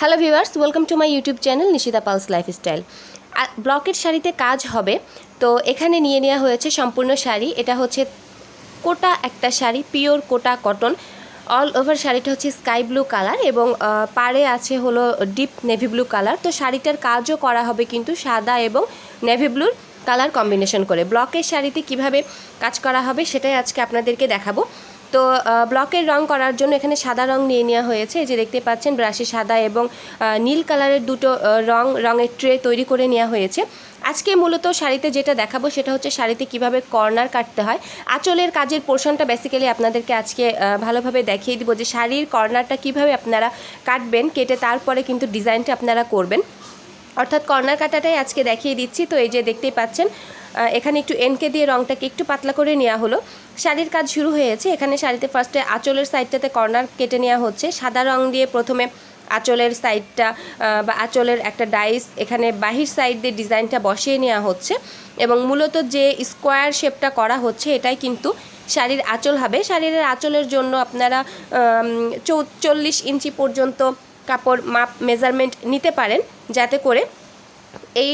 Hello viewers welcome to my YouTube channel Nishita Pal's lifestyle ব্লকের শাড়িতে কাজ হবে, তো এখানে নিয়ে নেওয়া হয়েছে সম্পূর্ণ শাড়ি। এটা হচ্ছে কোটা একটা sari pure Kota cotton all over শাড়িটা হচ্ছে স্কাই ব্লু কালার এবং পাড়ে আছে হলো ডিপ নেভি ব্লু কালার তো শাড়িটার কাজও করা হবে কিন্তু সাদা এবং নেভি ব্লুর কালার কম্বিনেশন করে। ব্লকের শাড়িতে কীভাবে কাজ করা হবে সেটাই আজকে আপনাদেরকে দেখাবো। তো ব্লকের রং করার জন্য এখানে সাদা রং নিয়ে নেওয়া হয়েছে। যে দেখতে পাচ্ছেন, ব্রাশে সাদা এবং নীল কালারের দুটো রং, রঙের ট্রে তৈরি করে নেওয়া হয়েছে। আজকে মূলত শাড়িতে যেটা দেখাবো সেটা হচ্ছে শাড়িতে কীভাবে কর্নার কাটতে হয়। আঁচলের কাজের পোর্শনটা বেসিক্যালি আপনাদেরকে আজকে ভালোভাবে দেখিয়ে দিব যে শাড়ির কর্নারটা কীভাবে আপনারা কাটবেন, কেটে তারপরে কিন্তু ডিজাইনটা আপনারা করবেন। অর্থাৎ কর্নার কাটাটাই আজকে দেখিয়ে দিচ্ছি। তো এই যে দেখতেই পাচ্ছেন এখানে একটু এনকে দিয়ে রংটাকে একটু পাতলা করে নেওয়া হলো। শাড়ির কাজ শুরু হয়েছে। এখানে শাড়িতে ফার্স্টে আঁচলের সাইডটাতে কর্নার কেটে নেওয়া হচ্ছে। সাদা রং দিয়ে প্রথমে আঁচলের সাইডটা বা আঁচলের একটা ডাইস এখানে বাহির সাইড দিয়ে ডিজাইনটা বসিয়ে নেওয়া হচ্ছে। এবং মূলত যে স্কোয়ার শেপটা করা হচ্ছে, এটাই কিন্তু শাড়ির আঁচল হবে। শাড়ির আঁচলের জন্য আপনারা চল্লিশ ইঞ্চি পর্যন্ত কাপড় মাপ মেজারমেন্ট নিতে পারেন যাতে করে এই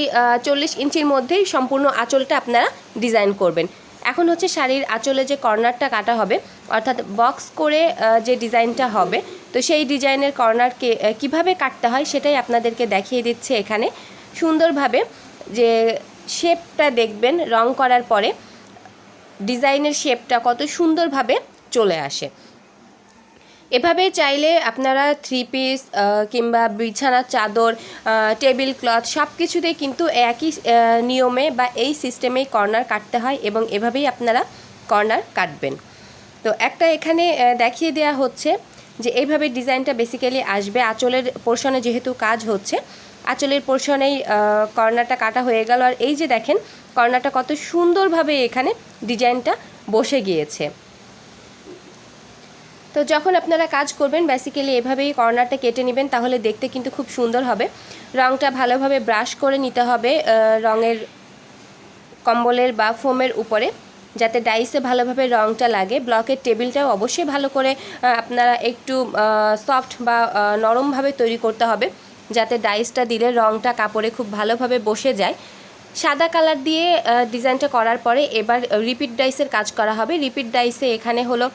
চল্লিশ ইঞ্চির মধ্যেই সম্পূর্ণ আঁচলটা আপনারা ডিজাইন করবেন। এখন হচ্ছে শাড়ির আঁচলে যে কর্নারটা কাটা হবে, অর্থাৎ বক্স করে যে ডিজাইনটা হবে, তো সেই ডিজাইনের কর্নারকে কীভাবে কাটতে হয় সেটাই আপনাদেরকে দেখিয়ে দিচ্ছে এখানে। সুন্দরভাবে যে শেপটা দেখবেন রং করার পরে ডিজাইনের শেপটা কত সুন্দরভাবে চলে আসে। এভাবে চাইলে আপনারা থ্রি পিস কিংবা বিছানার চাদর টেবিল ক্লথ সব কিছুতেই কিন্তু একই নিয়মে বা এই সিস্টেমেই কর্নার কাটতে হয় এবং এভাবেই আপনারা কর্নার কাটবেন। তো একটা এখানে দেখিয়ে দেওয়া হচ্ছে যে এইভাবে ডিজাইনটা বেসিক্যালি আসবে। আঁচলের পোর্শনে যেহেতু কাজ হচ্ছে, আঁচলের পোর্শনেই কর্নারটা কাটা হয়ে গেল। আর এই যে দেখেন কর্নারটা কত সুন্দরভাবে এখানে ডিজাইনটা বসে গিয়েছে। তো যখন আপনারা কাজ করবেন বেসিক্যালি এভাবেই কর্নারটা কেটে নেবেন, তাহলে দেখতে কিন্তু খুব সুন্দর হবে। রঙটা ভালোভাবে ব্রাশ করে নিতে হবে রঙের কম্বলের বা ফোমের উপরে, যাতে ডাইসে ভালোভাবে রঙটা লাগে। ব্লকের টেবিলটাও অবশ্যই ভালো করে আপনারা একটু সফট বা নরমভাবে তৈরি করতে হবে, যাতে ডাইসটা দিলে রঙটা কাপড়ে খুব ভালোভাবে বসে যায়। সাদা কালার দিয়ে ডিজাইনটা করার পরে এবার রিপিট ডাইসের কাজ করা হবে। রিপিট ডাইসে এখানে হলো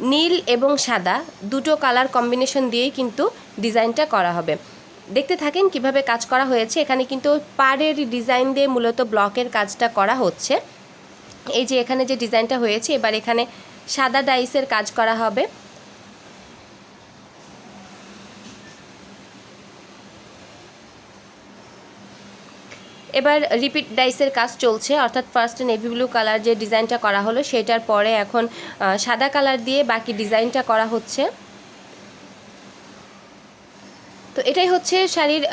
নীল এবং সাদা দুটো কালার কম্বিনেশন দিয়েই কিন্তু ডিজাইনটা করা হবে। দেখতে থাকেন কীভাবে কাজ করা হয়েছে। এখানে কিন্তু পাড়ের ডিজাইন দিয়ে মূলত ব্লকের কাজটা করা হচ্ছে। এই যে এখানে যে ডিজাইনটা হয়েছে, এবার এখানে সাদা ডাইসের কাজ করা হবে। এবার রিপিট ডাইসের কাজ চলছে, অর্থাৎ ফার্স্ট নেভি ব্লু কালার যে ডিজাইনটা করা হলো, সেটার পরে এখন সাদা কালার দিয়ে বাকি ডিজাইনটা করা হচ্ছে। তো এটাই হচ্ছে শাড়ির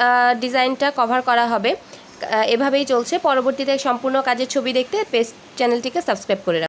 ডিজাইনটা কভার করা হবে। এভাবেই চলছে। পরবর্তীতে সম্পূর্ণ কাজের ছবি দেখতে পেজ চ্যানেলটিকে সাবস্ক্রাইব করে